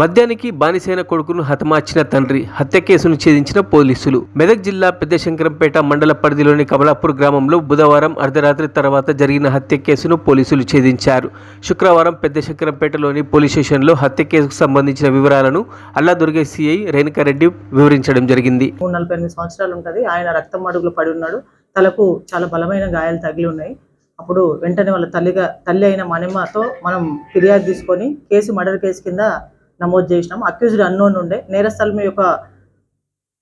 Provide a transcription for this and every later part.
మద్యానికి బానిసైన కొడుకును హతమార్చిన తండ్రి హత్య కేసును ఛేదించిన పోలీసులు. మెదక్ జిల్లా పెద్దశంకరంపేట మండల పరిధిలోని కమలాపూర్ గ్రామంలో బుధవారం అర్ధరాత్రి తర్వాత జరిగిన హత్య కేసును పోలీసులు ఛేదించారు. శుక్రవారం పెద్దశంకరంపేటలోని పోలీస్ స్టేషన్లో హత్య కేసుకు సంబంధించిన వివరాలను అల్లాదుర్గే సిఐ రేణుకారెడ్డి వివరించడం జరిగింది. మూడు నలభై ఎనిమిది సంవత్సరాలు ఉంటుంది. ఆయన రక్తం అడుగులు పడి ఉన్నాడు. తలకు చాలా బలమైన గాయాలు తగిలి ఉన్నాయి. అప్పుడు వెంటనే వాళ్ళ తల్లిగా తల్లి అయిన మణిమతో మనం ఫిర్యాదు తీసుకొని కేసు మర్డర్ కేసు కింద నమోదు చేసినాం అక్యూజ్డ్ అన్నోన్ ఉండే. నేరస్థలం యొక్క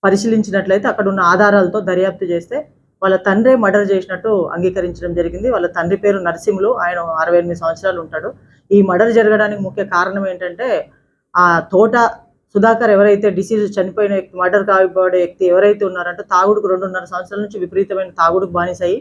పరిశీలించినట్లయితే అక్కడ ఉన్న ఆధారాలతో దర్యాప్తు చేస్తే వాళ్ళ తండ్రే మర్డర్ చేసినట్టు అంగీకరించడం జరిగింది. వాళ్ళ తండ్రి పేరు నరసింహులు. ఆయన అరవై ఎనిమిది సంవత్సరాలు ఉంటాడు. ఈ మర్డర్ జరగడానికి ముఖ్య కారణం ఏంటంటే ఆ తోట సుధాకర్ ఎవరైతే డిసీజ్ చనిపోయిన వ్యక్తి మర్డర్ కాబడే వ్యక్తి ఎవరైతే ఉన్నారంటే తాగుడుకు రెండున్నర సంవత్సరాల నుంచి విపరీతమైన తాగుడుకు బానిసాయి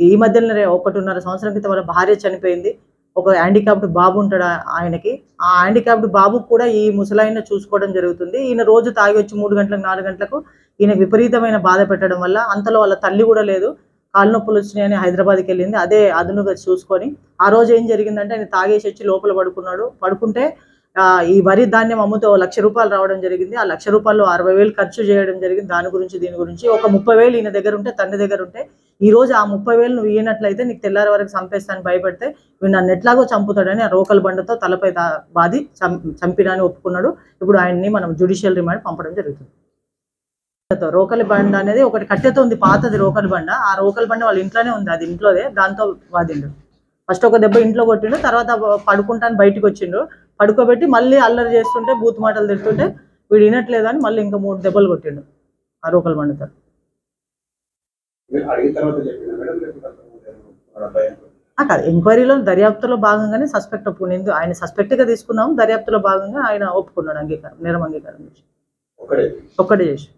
ఈ మధ్యలోనే ఒకటిన్నర సంవత్సరం క్రితం వాళ్ళ భార్య చనిపోయింది. ఒక హ్యాండిక్యాప్డ్ బాబు ఉంటాడు ఆయనకి? ఆ హ్యాండిక్యాప్డ్ బాబు కూడా ఈ ముసలాయన చూసుకోవడం జరుగుతుంది. ఈయన రోజు తాగి వచ్చి మూడు గంటలకు నాలుగు గంటలకు ఈయన విపరీతమైన బాధ పెట్టడం వల్ల అంతలో వాళ్ళ తల్లి కూడా లేదు. కాళ్ళు నొప్పులు వచ్చినాయని హైదరాబాద్కి వెళ్ళింది. అదే అదునుగా చూసుకొని ఆ రోజు ఏం జరిగిందంటే ఆయన తాగేసి వచ్చి లోపల పడుకున్నాడు. పడుకుంటే ఆ, ఈ వరి ధాన్యం అమ్ముతో లక్ష రూపాయలు రావడం జరిగింది. ఆ లక్ష రూపాయలు అరవై వేలు ఖర్చు చేయడం జరిగింది. దాని గురించి దీని గురించి ఒక ముప్పై వేలు ఈయన దగ్గర ఉంటే తండ్రి దగ్గర ఉంటే ఈ రోజు ఆ ముప్పై వేలు నువ్వు ఇయ్యనట్లయితే నీకు తెల్లారి వరకు చంపేస్తాను భయపడితే వీడు నన్ను ఎట్లాగో చంపుతాడని ఆ రోకల్ బండతో తలపై బాధి చంపినని ఒప్పుకున్నాడు. ఇప్పుడు ఆయన్ని మనం జుడిషియల్ రిమాండ్ పంపడం జరుగుతుంది. రోకలి బండ అనేది ఒకటి కట్టెతో ఉంది పాతది రోకలి బండ. ఆ రోకలి బండ వాళ్ళ ఇంట్లోనే ఉంది అది ఇంట్లోదే. దాంతో వాదిండు. ఫస్ట్ ఒక దెబ్బ ఇంట్లో కొట్టిండు తర్వాత పడుకుంటాను బయటికి వచ్చిండు. పడుకోబెట్టి మళ్ళీ అల్లరి చేస్తుంటే బూత్ మాటలు తింటుంటే వీడు వినట్లేదు అని మళ్ళీ ఇంకా మూడు దెబ్బలు కొట్టిండు ఆ రోకలి బండతో మీరు అడిగిన తర్వాత చెప్పిన మేడం లేకపోతే వాళ్ళ అబ్బాయి అనుకో. ఆ కాదు ఎంక్వైరీలో దర్యాప్తులో భాగంగానే సస్పెక్ట్ ఒప్పుకునేందు ఆయన సస్పెక్ట్గా తీసుకున్నాం దర్యాప్తులో భాగంగా ఆయన ఒప్పుకున్నాడు అంగీకారం నేరం అంగీకారం చేసి. ఒక్కడే చేసి.